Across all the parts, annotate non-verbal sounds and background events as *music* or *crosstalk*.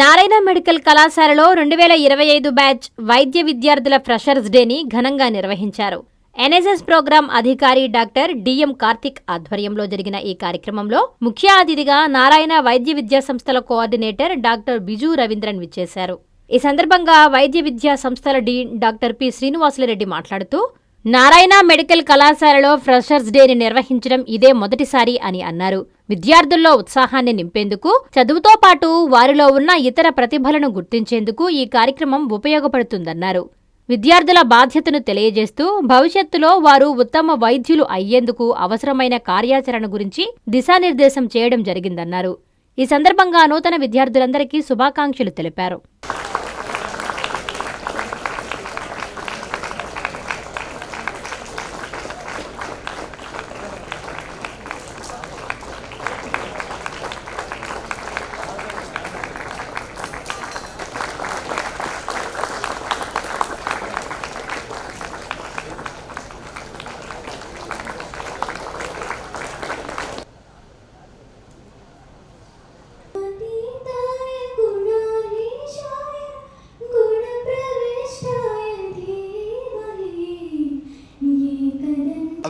Narayana medical కళాశాలలో రెండు వేల ఇరవై ఐదు బ్యాచ్ వైద్య విద్యార్థుల ఫ్రెషర్స్ డేని ఘనంగా నిర్వహించారు. ఎన్ఎస్ఎస్ ప్రోగ్రాం అధికారి డాక్టర్ డిఎం కార్తిక్ ఆధ్వర్యంలో జరిగిన ఈ కార్యక్రమంలో ముఖ్య అతిథిగా నారాయణ వైద్య విద్యా సంస్థల కోఆర్డినేటర్ డాక్టర్ బిజు రవీంద్రన్ విచ్చేశారు. ఈ సందర్భంగా వైద్య విద్యా సంస్థల డీన్ డాక్టర్ పి శ్రీనివాసులరెడ్డి మాట్లాడుతూ నారాయణ మెడికల్ కళాశాలలో ఫ్రెషర్స్ డేని నిర్వహించడం ఇదే మొదటిసారి అని అన్నారు. విద్యార్థుల్లో ఉత్సాహాన్ని నింపేందుకు చదువుతో పాటు వారిలో ఉన్న ఇతర ప్రతిభలను గుర్తించేందుకు ఈ కార్యక్రమం ఉపయోగపడుతుందన్నారు. విద్యార్థుల బాధ్యతను తెలియజేస్తూ భవిష్యత్తులో వారు ఉత్తమ వైద్యులు అయ్యేందుకు అవసరమైన కార్యాచరణ గురించి దిశానిర్దేశం చేయడం జరిగిందన్నారు. ఈ సందర్భంగా నూతన విద్యార్థులందరికీ శుభాకాంక్షలు తెలిపారు.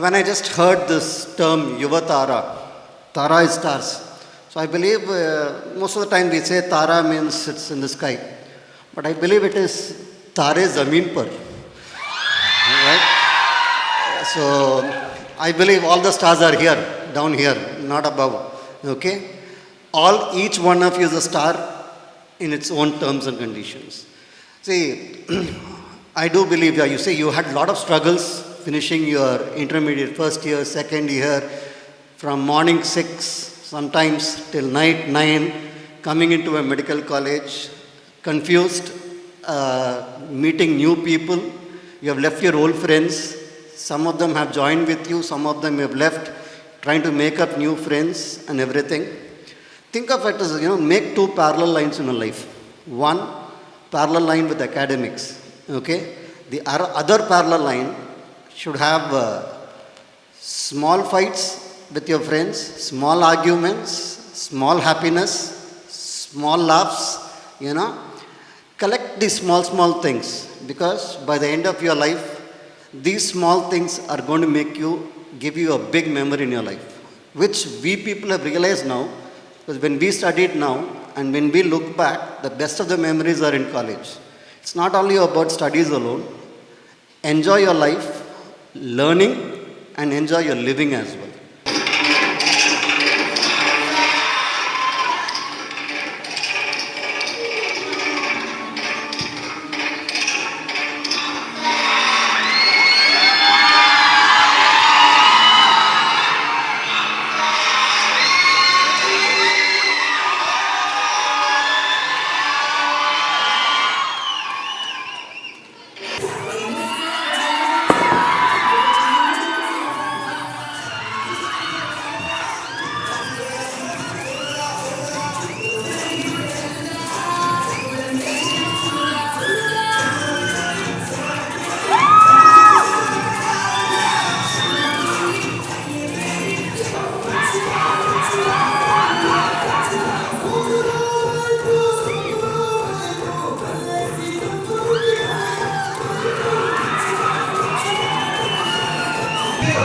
When I just heard this term Yuvatara, Tara is stars. So I believe uh, most of the time we say Tara means it's in the sky. But I believe it is Tare Zameen Par. Right? So I believe all the stars are here, down here, not above. Okay? All, each one of you is a star in its own terms and conditions. See, *clears throat* I do believe you say you had a lot of struggles finishing your intermediate first year, second year, from morning six, sometimes till night nine, coming into a medical college, confused, uh, meeting new people. You have left your old friends. Some of them have joined with you, some of them have left, trying to make up new friends and everything. Think of it as, you know, make two parallel lines in your life. One parallel line with academics, okay? The other parallel line should have uh, small fights with your friends, small arguments, small happiness, small laughs, you know. Collect these small, small things because by the end of your life, these small things are going to make you, give you a big memory in your life, which we people have realized now because when we studied now and when we look back, the best of the memories are in college. It's not only about studies alone. Enjoy your life, learning, and enjoy your living as well.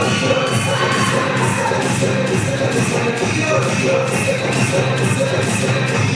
Thank you.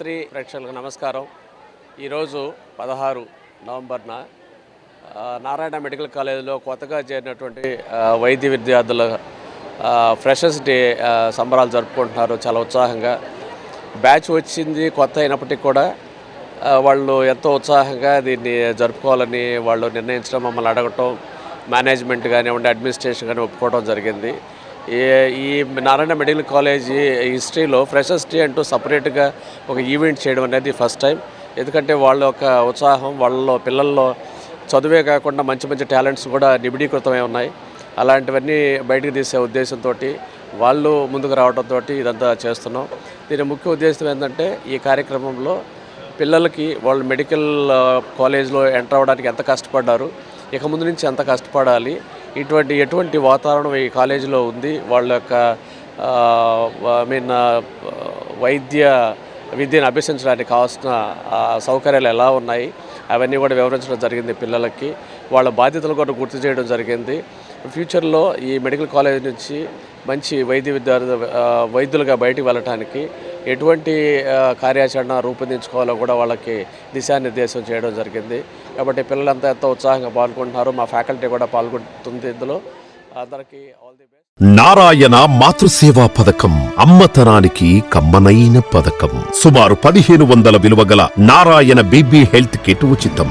Three ప్రేక్షకులకు నమస్కారం. ఈరోజు పదహారు నవంబర్న Narayana medical కాలేజీలో కొత్తగా చేరినటువంటి వైద్య విద్యార్థుల freshers day సంబరాలు జరుపుకుంటున్నారు చాలా ఉత్సాహంగా. బ్యాచ్ వచ్చింది కొత్త అయినప్పటికీ కూడా వాళ్ళు ఎంతో ఉత్సాహంగా దీన్ని జరుపుకోవాలని వాళ్ళు నిర్ణయించడం మమ్మల్ని అడగటం మేనేజ్మెంట్ కానివ్వండి అడ్మినిస్ట్రేషన్ కానీ ఒప్పుకోవడం జరిగింది. ఈ ఈ నారాయణ మెడికల్ కాలేజీ హిస్టరీలో ఫ్రెషర్స్ డే అంటూ సపరేట్గా ఒక ఈవెంట్ చేయడం అనేది ఫస్ట్ టైం. ఎందుకంటే వాళ్ళ యొక్క ఉత్సాహం వాళ్ళలో పిల్లల్లో చదువే కాకుండా మంచి మంచి టాలెంట్స్ కూడా నిబిడీకృతమై ఉన్నాయి. అలాంటివన్నీ బయటకు తీసే ఉద్దేశంతో వాళ్ళు ముందుకు రావడంతో ఇదంతా చేస్తున్నాం. దీని ముఖ్య ఉద్దేశం ఏంటంటే ఈ కార్యక్రమంలో పిల్లలకి వాళ్ళు మెడికల్ కాలేజ్లో ఎంటర్ అవ్వడానికి ఎంత కష్టపడ్డారు ఇక ముందు నుంచి ఎంత కష్టపడాలి ఇటువంటి ఎటువంటి వాతావరణం ఈ కాలేజీలో ఉంది? వాళ్ళ యొక్క ఐ మీన్ వైద్య విద్యను అభ్యసించడానికి కావాల్సిన సౌకర్యాలు ఎలా ఉన్నాయి? అవన్నీ కూడా వివరించడం జరిగింది పిల్లలకి. వాళ్ళ బాధ్యతలు కూడా గుర్తు చేయడం జరిగింది. ఫ్యూచర్లో ఈ మెడికల్ కాలేజ్ నుంచి మంచి వైద్య విద్యార్థి వైద్యులుగా బయటికి వెళ్ళటానికి ఎటువంటి కార్యాచరణ రూపొందించుకోవాలో కూడా వాళ్ళకి దిశానిర్దేశం చేయడం జరిగింది. కాబట్టి పిల్లలంతా ఎంతో ఉత్సాహంగా పాల్గొంటున్నారు. మా ఫ్యాకల్టీ కూడా పాల్గొంటుంది ఇందులో. అందరికీ ఆల్ ది బెస్ట్ నారాయణ మాతృసేవా పథకం అమ్మతనానికి కమ్మనైన పథకం. సుమారు పదిహేను వందల విలువ గల నారాయణ బీబీ హెల్త్ కిట్ ఉచితం.